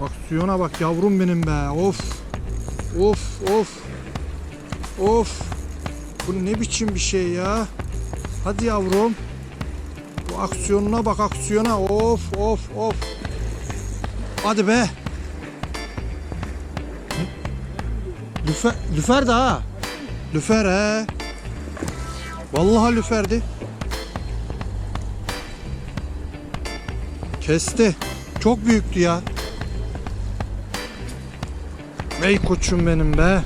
Aksiyona bak yavrum benim be. Of. Of of. Of. Bu ne biçim bir şey ya? Hadi yavrum. Bu aksiyonuna bak aksiyona. Of of of. Hadi be. Lüfer, lüfer de ha. Lüfer he. Vallahi lüferdi. Kesti. Çok büyüktü ya. Ey koçum benim be.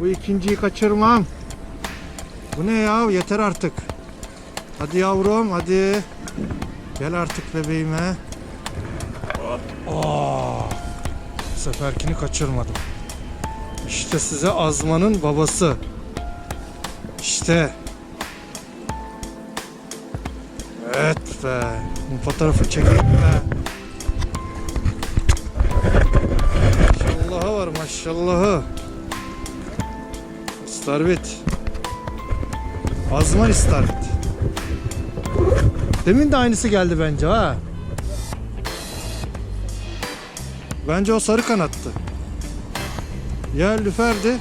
Bu ikinciyi kaçırmam. Bu ne ya? Yeter artık. Hadi yavrum hadi. Gel artık bebeğime. Aa, bu seferkini kaçırmadım. İşte size Azman'ın babası. İşte. Evet be. Bu fotoğrafı çekeyim be. Maşallahı var maşallahı. İstavrit. Azman istavrit. Demin de aynısı geldi bence ha. Bence o sarı kanattı. Ya lüferdi.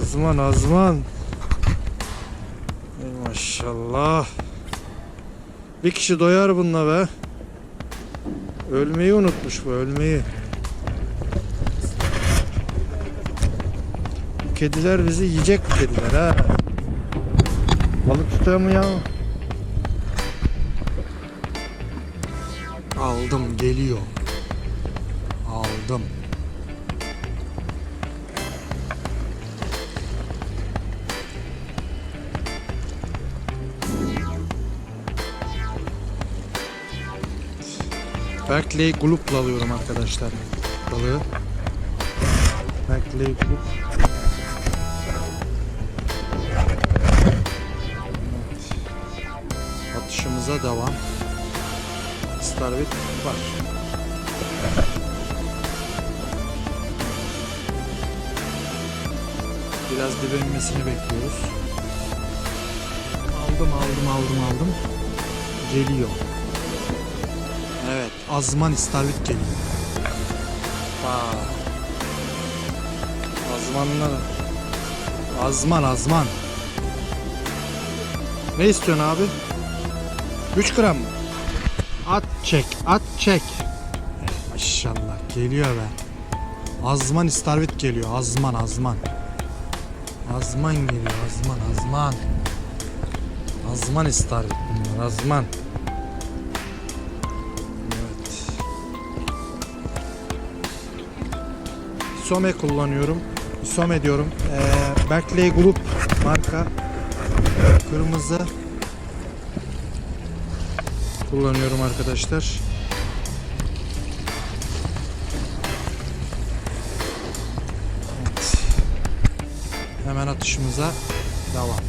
Azman azman. Ey maşallah. Bir kişi doyar bununla be. Ölmeyi unutmuş bu ölmeyi. Kediler bizi yiyecek kediler ha. Balık tutuyor mu ya? Aldım geliyor. Aldım. Berkeley Gloop'la alıyorum arkadaşlar balığı. Berkeley Gloop. Evet. Atışımıza devam. Starvit var. Biraz dibe inmesini bekliyoruz. Aldım aldım aldım aldım. Geliyor. Evet, Azman İstavrit geliyor. Aa. Azmanlar. Azman, Azman. Ne istiyorsun abi? 3 gram mı? At çek, at çek. Eh, Maşallah geliyor be. Azman İstavrit geliyor. Azman, Azman. Azman geliyor, Azman, Azman. Azman İstavrit bunlar, Azman. Isome kullanıyorum. Isome diyorum. Ee, Berkeley Group marka. Kırmızı. Kullanıyorum arkadaşlar. Evet. Hemen atışımıza devam.